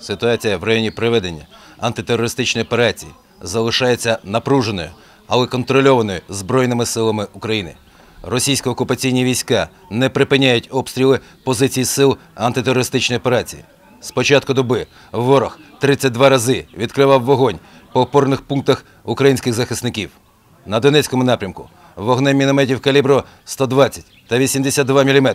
Ситуація в районі проведення антитерористичної операції залишається напруженою, але контрольованою Збройними силами України. Російсько-окупаційні війська не припиняють обстріли позицій сил антитерористичної операції. З початку доби ворог 32 рази відкривав вогонь по опорних пунктах українських захисників. На Донецькому напрямку вогнем мінометів калібру 120 та 82 мм,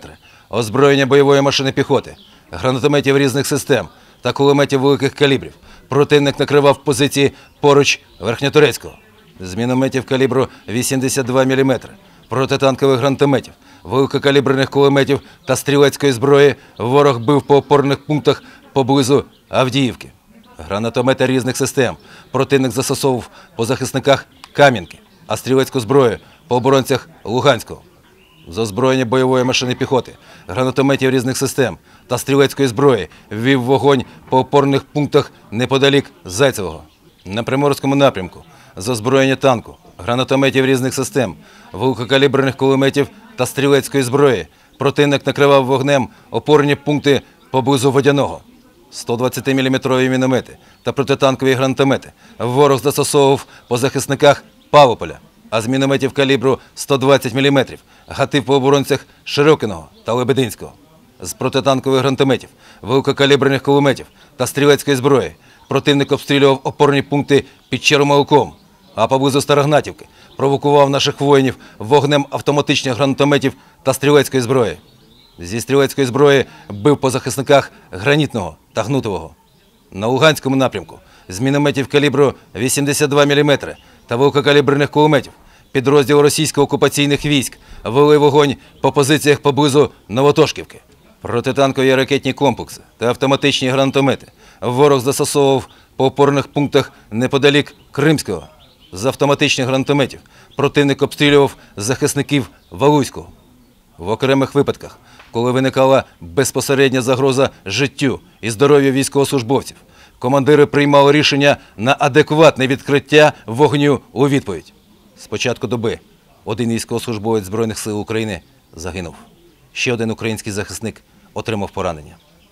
озброєння бойової машини піхоти, гранатометів різних систем та кулеметів великих калібрів. Противник накривав позиції поруч Верхньотурецького. З мінометів калібру 82 мм, протитанкових гранатометів, великокаліберних кулеметів та стрілецької зброї ворог бив по опорних пунктах поблизу Авдіївки. Гранатомети різних систем противник застосовував по захисниках Кам'янки, а стрілецьку зброю по оборонцях Луганського. З озброєння бойової машини піхоти, гранатометів різних систем та стрілецької зброї ввів вогонь по опорних пунктах неподалік Зайцевого. На Приморському напрямку з озброєння танку, гранатометів різних систем, великокаліберних кулеметів та стрілецької зброї противник накривав вогнем опорні пункти поблизу водяного. 120-мм міномети та протитанкові гранатомети ворог застосовував по захисниках Павополя, а з мінометів калібру 120 мм гатив по оборонцях Широкиного та Лебединського. З протитанкових гранатометів, великокаліберних кулеметів та стрілецької зброї противник обстрілював опорні пункти під Чермалком, а поблизу Старогнатівки провокував наших воїнів вогнем автоматичних гранатометів та стрілецької зброї. Зі стрілецької зброї бив по захисниках Гранітного та Гнутового. На Луганському напрямку з мінометів калібру 82 мм та великокаліберних кулеметів підрозділ російсько-окупаційних військ вели вогонь по позиціях поблизу Новотошківки. Протитанкові ракетні комплекси та автоматичні гранатомети ворог застосовував по опорних пунктах неподалік Кримського. З автоматичних гранатометів противник обстрілював захисників Валуйського. В окремих випадках, коли виникала безпосередня загроза життю і здоров'ю військовослужбовців, командири приймали рішення на адекватне відкриття вогню у відповідь. З початку доби один військовослужбовець Збройних сил України загинув. Ще один український захисник отримав поранення.